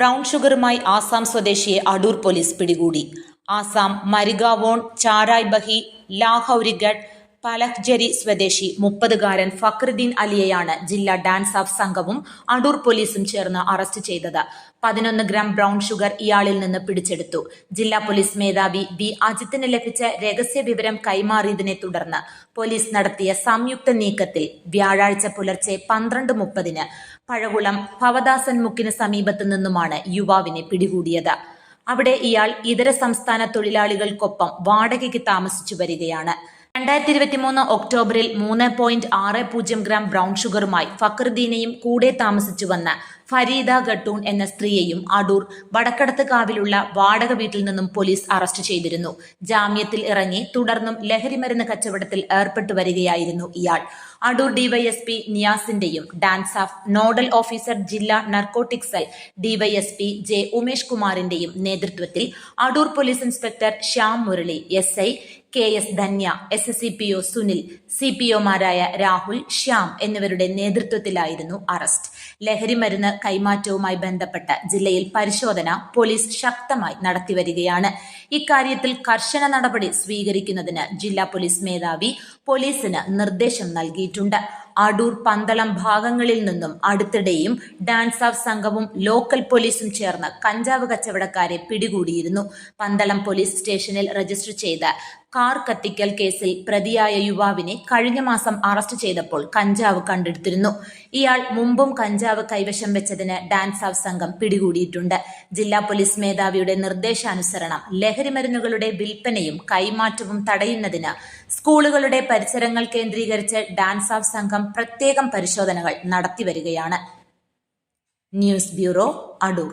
Brown ഷുഗറുമായി Assam സ്വദേശിയെ Adoor police പിടികൂടി. ആസാം മരിഗാവോൺ ചാരായ് ബഹി ലാഹൌരിഗഡ് പലഹ്ജരി സ്വദേശി മുപ്പതുകാരൻ ഫക്രുദ്ദീൻ അലിയെയാണ് ജില്ലാ ഡാൻസ് ഓഫ് സംഘവും അടൂർ പോലീസും ചേർന്ന് അറസ്റ്റ് ചെയ്തത്. പതിനൊന്ന് ഗ്രാം ബ്രൗൺ ഷുഗർ ഇയാളിൽ നിന്ന് പിടിച്ചെടുത്തു. ജില്ലാ പോലീസ് മേധാവി ബി അജിത്തിന് ലഭിച്ച രഹസ്യ വിവരം കൈമാറിയതിനെ തുടർന്ന് പോലീസ് നടത്തിയ സംയുക്ത നീക്കത്തിൽ വ്യാഴാഴ്ച പുലർച്ചെ പന്ത്രണ്ട് മുപ്പതിന് പഴകുളം ഭവദാസൻ മുക്കിന് സമീപത്തു നിന്നുമാണ് യുവാവിനെ പിടികൂടിയത്. അവിടെ ഇയാൾ ഇതര സംസ്ഥാന തൊഴിലാളികൾക്കൊപ്പം വാടകയ്ക്ക് താമസിച്ചു വരികയാണ്. രണ്ടായിരത്തി ഇരുപത്തിമൂന്ന് ഒക്ടോബറിൽ മൂന്ന് പോയിന്റ് ആറ് പൂജ്യം ഗ്രാം ബ്രൗൺ ഷുഗറുമായി ഫക്രുദ്ദീനെയും കൂടെ താമസിച്ചു വന്ന ഫരീദ ഗട്ടൂൺ എന്ന സ്ത്രീയെയും അടൂർ വടക്കടത്ത് കാവിലുള്ള വാടക വീട്ടിൽ നിന്നും പോലീസ് അറസ്റ്റ് ചെയ്തിരുന്നു. ജാമ്യത്തിൽ ഇറങ്ങി തുടർന്നും ലഹരിമരുന്ന് കച്ചവടത്തിൽ ഏർപ്പെട്ടു വരികയായിരുന്നു ഇയാൾ. അടൂർ ഡിവൈഎസ്പി നിയാസിന്റെയും ഡാൻസ് ഓഫ് നോഡൽ ഓഫീസർ ജില്ലാ narcotic cell DYSP J Umesh കുമാറിന്റെയും നേതൃത്വത്തിൽ Adoor police inspector Shyam Murali S I K S Dhanya S S C P O Sunil C P ഒമാരായ Rahul Shyam എന്നിവരുടെ നേതൃത്വത്തിലായിരുന്നു അറസ്റ്റ്. ലഹരിമരുന്ന് കൈമാറ്റവുമായി ബന്ധപ്പെട്ട് ജില്ലയിൽ പരിശോധന പോലീസ് ശക്തമായി നടത്തിവരികയാണ്. ഇക്കാര്യത്തിൽ കർശന നടപടി സ്വീകരിക്കുന്നതിന് ജില്ലാ പോലീസ് മേധാവി പോലീസിന് നിർദ്ദേശം നൽകിയിട്ടുണ്ട്. അടൂർ പന്തളം ഭാഗങ്ങളിൽ നിന്നും അടുത്തിടെയും ഡാൻസ് ഓഫ് സംഘവും ലോക്കൽ പോലീസും ചേർന്ന് കഞ്ചാവ് കച്ചവടക്കാരെ പിടികൂടിയിരുന്നു. പന്തളം പോലീസ് സ്റ്റേഷനിൽ രജിസ്റ്റർ ചെയ്ത കാർ കത്തിക്കൽ കേസിൽ പ്രതിയായ യുവാവിനെ കഴിഞ്ഞ മാസം അറസ്റ്റ് ചെയ്തപ്പോൾ കഞ്ചാവ് കണ്ടെടുത്തിരുന്നു. ഇയാൾ മുമ്പും കഞ്ചാവ് കൈവശം വെച്ചതിന് ഡാൻസ് ഓഫ് സംഘം പിടികൂടിയിട്ടുണ്ട്. ജില്ലാ പോലീസ് മേധാവിയുടെ നിർദ്ദേശാനുസരണം ലഹരിമരുന്നുകളുടെ വിൽപ്പനയും കൈമാറ്റവും തടയുന്നതിന് സ്കൂളുകളുടെ പരിസരങ്ങൾ കേന്ദ്രീകരിച്ച് ഡാൻസ് ഓഫ് സംഘം പ്രത്യേകം പരിശോധനകൾ നടത്തിവരികയാണ് ന്യൂസ് ബ്യൂറോ അടൂർ.